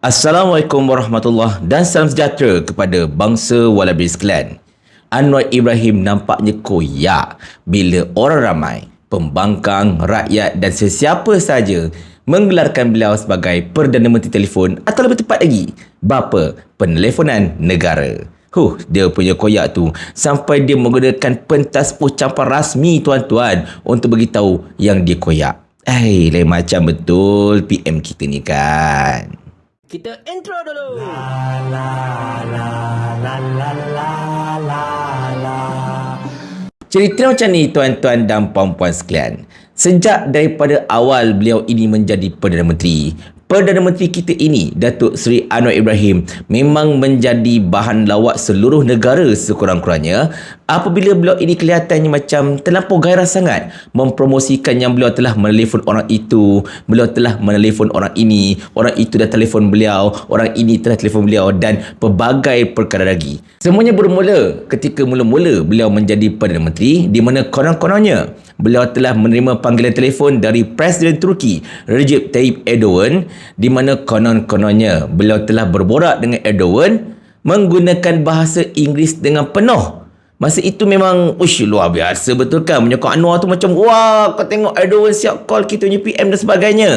Assalamualaikum warahmatullahi dan salam sejahtera kepada bangsa Walabi sekalian. Anwar Ibrahim nampaknya koyak bila orang ramai, pembangkang, rakyat dan sesiapa saja menggelarkan beliau sebagai Perdana Menteri Telefon atau lebih tepat lagi, bapa peneleponan negara. Huh, dia punya koyak tu sampai dia menggunakan pentas ucapan rasmi tuan-tuan untuk beritahu yang dia koyak. Eh, lain macam betul PM kita ni kan. Kita intro dulu. Cerita macam ni tuan-tuan dan puan-puan sekalian. Sejak daripada awal beliau ini menjadi Perdana Menteri, Perdana Menteri kita ini, Datuk Seri Anwar Ibrahim, memang menjadi bahan lawak seluruh negara sekurang-kurangnya apabila beliau ini kelihatannya macam terlampau gairah sangat mempromosikan yang beliau telah menelefon orang itu, beliau telah menelefon orang ini, orang itu dah telefon beliau, orang ini telah telefon beliau dan pelbagai perkara lagi. Semuanya bermula ketika mula-mula beliau menjadi Perdana Menteri di mana konon-kononnya beliau telah menerima panggilan telefon dari Presiden Turki Recep Tayyip Erdogan di mana konon-kononnya beliau telah berborak dengan Erdogan menggunakan bahasa Inggeris dengan penuh. Masa itu memang ush, luar biasa betul kan Menyokong Anwar tu macam wah kau tengok Erdogan siap call kita punya PM dan sebagainya.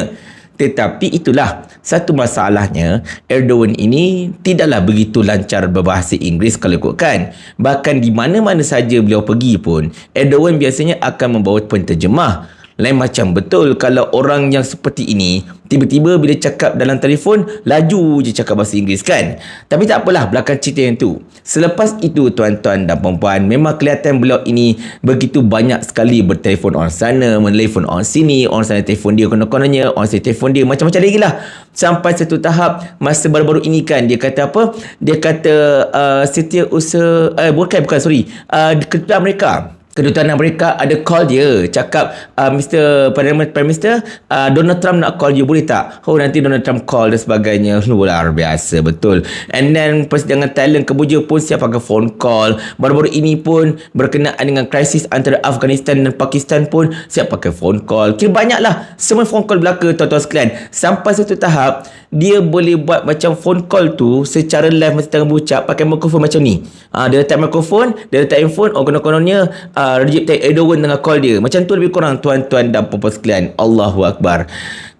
Tetapi itulah satu masalahnya Erdogan ini tidaklah begitu lancar berbahasa Inggeris kalau ikutkan. Bahkan di mana-mana saja beliau pergi pun Erdogan biasanya akan membawa penterjemah. Lain macam betul kalau orang yang seperti ini tiba-tiba bila cakap dalam telefon laju je cakap bahasa Inggeris kan. Tapi tak apalah belakang cerita yang tu. Selepas itu tuan-tuan dan puan-puan memang kelihatan beliau ini begitu banyak sekali bertelefon orang sana, menelefon orang sini, orang sana telefon dia konon-kononnya, orang sini telefon dia macam-macam lagi lah. Sampai satu tahap masa baru-baru ini kan dia kata apa? Dia kata uh, setiausaha uh, bukan bukan sorry, uh, ketua mereka Kedutaan Amerika ada call dia. Cakap uh, Mr. Prime Minister uh, Donald Trump nak call you boleh tak? Oh nanti Donald Trump call dan sebagainya. Luar biasa betul. And then persidangan Thailand kebuja pun siap pakai phone call. Baru-baru ini pun berkenaan dengan krisis antara Afghanistan dan Pakistan pun siap pakai phone call. Kira banyak lah semua phone call belaka tuan-tuan sekalian. Sampai satu tahap dia boleh buat macam phone call tu secara live masa tengah berucap pakai mikrofon macam ni. Uh, dia letak mikrofon dia letak handphone oh konon-kononnya uh, uh, Recep Tayyip Erdogan dengan call dia. Macam tu lebih kurang tuan-tuan dan puan-puan sekalian. Allahu Akbar.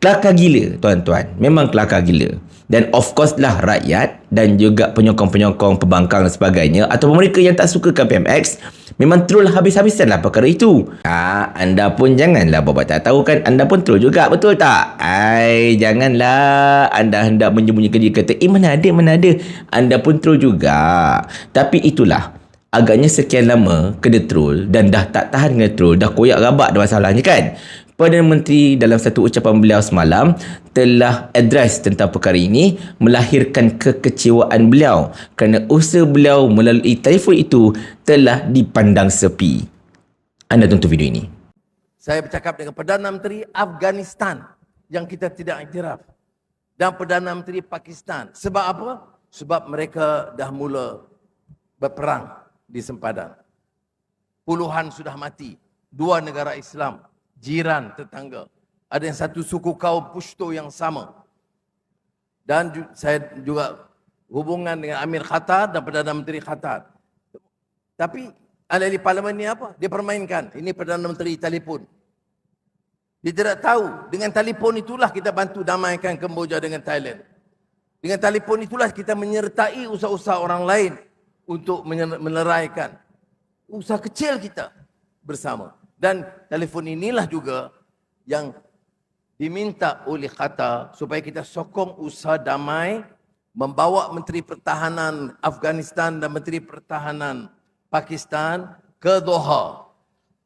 Kelakar gila tuan-tuan. Memang kelakar gila. Dan of course lah rakyat dan juga penyokong-penyokong pembangkang dan sebagainya ataupun mereka yang tak suka PMX memang troll habis-habisan lah perkara itu. Ah, anda pun janganlah bapak tak tahu kan anda pun troll juga betul tak? Ai, janganlah anda hendak menyembunyikan dia kata eh mana ada mana ada. Anda pun troll juga. Tapi itulah agaknya sekian lama kena troll dan dah tak tahan dengan troll, dah koyak rabak dah masalahnya kan. Perdana Menteri dalam satu ucapan beliau semalam telah address tentang perkara ini melahirkan kekecewaan beliau kerana usaha beliau melalui telefon itu telah dipandang sepi. Anda tonton video ini. Saya bercakap dengan Perdana Menteri Afghanistan yang kita tidak iktiraf. Dan Perdana Menteri Pakistan. Sebab apa? Sebab mereka dah mula berperang di sempadan. Puluhan sudah mati. Dua negara Islam, jiran tetangga. Ada yang satu suku kaum Pushto yang sama. Dan saya juga hubungan dengan Amir Khatar dan Perdana Menteri Khatar. Tapi ahli parlimen ni apa? Dia permainkan. Ini Perdana Menteri telefon. Dia tidak tahu. Dengan telefon itulah kita bantu damaikan Kemboja dengan Thailand. Dengan telefon itulah kita menyertai usaha-usaha orang lain untuk meneraikan usaha kecil kita bersama. Dan telefon inilah juga yang diminta oleh kata supaya kita sokong usaha damai membawa Menteri Pertahanan Afghanistan dan Menteri Pertahanan Pakistan ke Doha.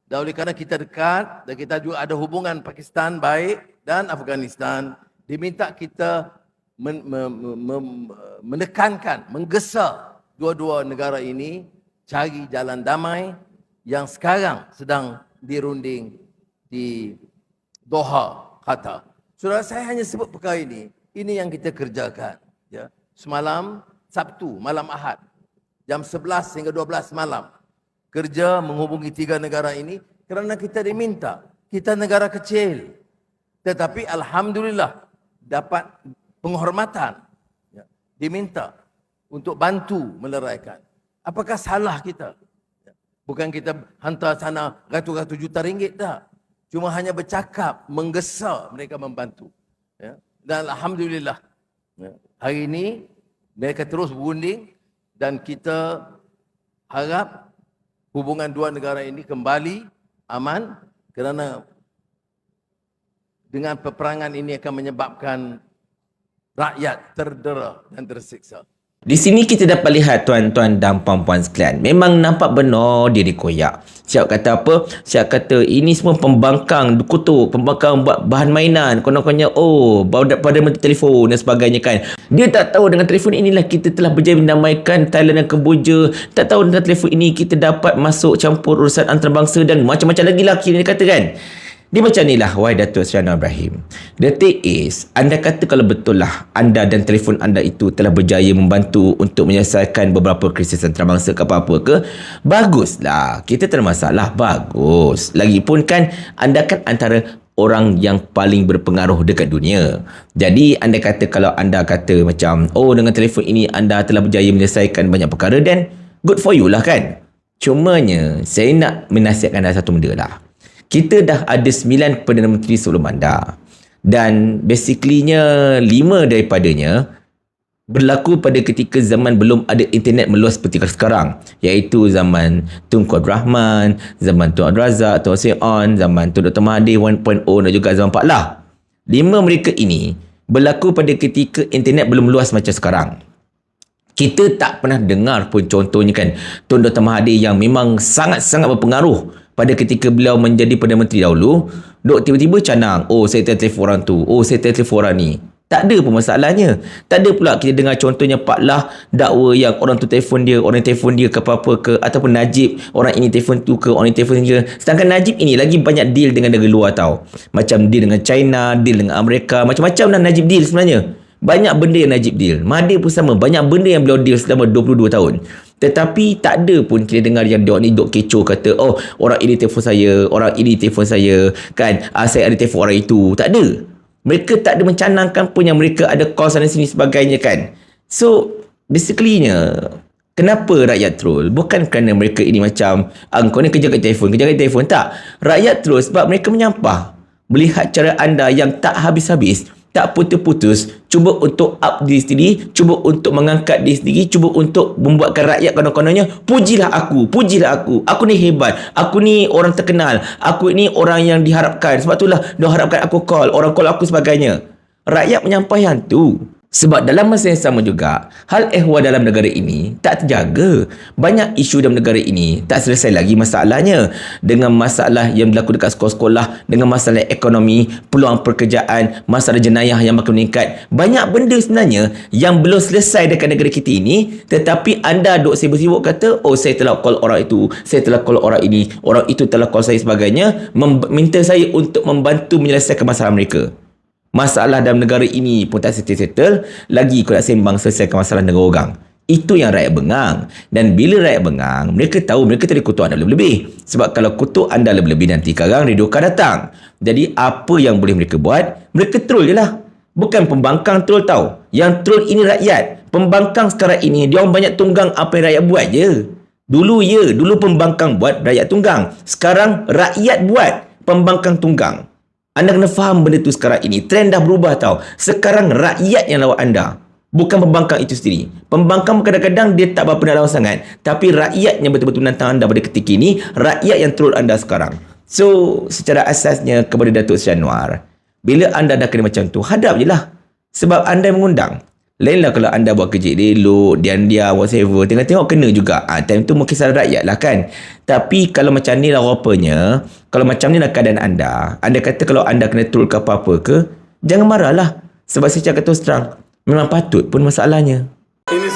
Dan oleh kerana kita dekat dan kita juga ada hubungan Pakistan baik dan Afghanistan, diminta kita men- men- men- menekankan, menggesa dua-dua negara ini cari jalan damai yang sekarang sedang dirunding di Doha, kata. Saudara, saya hanya sebut perkara ini. Ini yang kita kerjakan. Ya. Semalam, Sabtu, malam Ahad. Jam 11 hingga 12 malam. Kerja menghubungi tiga negara ini kerana kita diminta. Kita negara kecil. Tetapi Alhamdulillah dapat penghormatan diminta untuk bantu meleraikan. Apakah salah kita? Bukan kita hantar sana ratus-ratus juta ringgit tak. Cuma hanya bercakap, menggesa mereka membantu. Ya. Dan Alhamdulillah, ya. hari ini mereka terus berunding dan kita harap hubungan dua negara ini kembali aman kerana dengan peperangan ini akan menyebabkan rakyat terdera dan tersiksa. Di sini kita dapat lihat tuan-tuan dan puan-puan sekalian. Memang nampak benar dia dikoyak. Siap kata apa? Siap kata ini semua pembangkang kutuk, pembangkang buat bahan mainan. Konon-kononnya oh, pada, pada telefon dan sebagainya kan. Dia tak tahu dengan telefon inilah kita telah berjaya mendamaikan Thailand dan Kemboja. Tak tahu dengan telefon ini kita dapat masuk campur urusan antarabangsa dan macam-macam lagi lah kira dia kata kan. Dia macam ni lah Wahai Datuk Seri Anwar Ibrahim. The thing is Anda kata kalau betul lah Anda dan telefon anda itu Telah berjaya membantu Untuk menyelesaikan Beberapa krisis antarabangsa ke apa-apa ke? Baguslah Kita tak ada masalah Bagus. Lagipun kan Anda kan antara Orang yang paling berpengaruh dekat dunia. Jadi anda kata Kalau anda kata macam Oh dengan telefon ini Anda telah berjaya menyelesaikan Banyak perkara Dan Good for you lah kan. Cumanya Saya nak menasihatkan anda satu benda lah kita dah ada sembilan Perdana Menteri sebelum anda. Dan basically-nya lima daripadanya berlaku pada ketika zaman belum ada internet meluas seperti sekarang. Iaitu zaman Tunku Abdul Rahman, zaman Tun Abdul Razak, Tun Seon, zaman Tun Dr. Mahathir 1.0 dan juga zaman Pak Lah. Lima mereka ini berlaku pada ketika internet belum luas macam sekarang. Kita tak pernah dengar pun contohnya kan Tun Dr. Mahathir yang memang sangat-sangat berpengaruh pada ketika beliau menjadi Perdana Menteri dahulu, dok tiba-tiba canang, oh saya telefon orang tu, oh saya telefon orang ni. Tak ada pun masalahnya. Tak ada pula kita dengar contohnya Pak Lah dakwa yang orang tu telefon dia, orang telefon dia ke apa-apa ke ataupun Najib, orang ini telefon tu ke, orang ini telefon dia. Sedangkan Najib ini lagi banyak deal dengan negara luar tau. Macam deal dengan China, deal dengan Amerika, macam-macam lah Najib deal sebenarnya. Banyak benda yang Najib deal. Mahathir pun sama. Banyak benda yang beliau deal selama 22 tahun. Tetapi tak ada pun kita dengar yang dia ni dok kecoh kata, oh orang ini telefon saya, orang ini telefon saya, kan, ah, saya ada telefon orang itu. Tak ada. Mereka tak ada mencanangkan pun yang mereka ada call sana sini sebagainya kan. So, basically-nya, kenapa rakyat troll? Bukan kerana mereka ini macam, ah, kau ni kerja kat telefon, kerja kat telefon. Tak. Rakyat troll sebab mereka menyampah. Melihat cara anda yang tak habis-habis tak putus-putus cuba untuk up diri sendiri cuba untuk mengangkat diri sendiri cuba untuk membuatkan rakyat konon-kononnya pujilah aku pujilah aku. Aku ni hebat aku ni orang terkenal aku ni orang yang diharapkan. Sebab itulah dia harapkan aku call orang call aku sebagainya. Rakyat menyampaikan tu sebab dalam masa yang sama juga, hal ehwal dalam negara ini tak terjaga. Banyak isu dalam negara ini tak selesai lagi masalahnya. Dengan masalah yang berlaku dekat sekolah-sekolah, dengan masalah ekonomi, peluang pekerjaan, masalah jenayah yang makin meningkat. Banyak benda sebenarnya yang belum selesai dekat negara kita ini, tetapi anda duk sibuk-sibuk kata, oh saya telah call orang itu, saya telah call orang ini, orang itu telah call saya sebagainya, minta saya untuk membantu menyelesaikan masalah mereka. Masalah dalam negara ini pun tak settle-settle, lagi kau nak sembang selesaikan masalah negara orang. Itu yang rakyat bengang. Dan bila rakyat bengang, mereka tahu mereka tadi kutuk anda lebih-lebih. Sebab kalau kutuk anda lebih-lebih nanti sekarang, radio akan datang. Jadi apa yang boleh mereka buat? Mereka troll je lah. Bukan pembangkang troll tau. Yang troll ini rakyat. Pembangkang sekarang ini, dia orang banyak tunggang apa yang rakyat buat je. Dulu ya, dulu pembangkang buat, rakyat tunggang. Sekarang rakyat buat, pembangkang tunggang. Anda kena faham benda tu sekarang ini. Trend dah berubah tau. Sekarang rakyat yang lawan anda. Bukan pembangkang itu sendiri. Pembangkang kadang-kadang dia tak berapa nak lawan sangat. Tapi rakyat yang betul-betul menantang anda pada ketika ini. Rakyat yang turut anda sekarang. So, secara asasnya kepada Datuk Sri Anwar. Bila anda dah kena macam tu, hadap je lah. Sebab anda yang Lainlah kalau anda buat kerja elok, dian dia whatever. Tengok-tengok kena juga. Ha, time tu mungkin salah rakyat lah kan. Tapi kalau macam ni lah rupanya, kalau macam ni lah keadaan anda, anda kata kalau anda kena troll ke apa-apa ke, jangan marah lah. Sebab saya cakap terus terang, memang patut pun masalahnya. Ini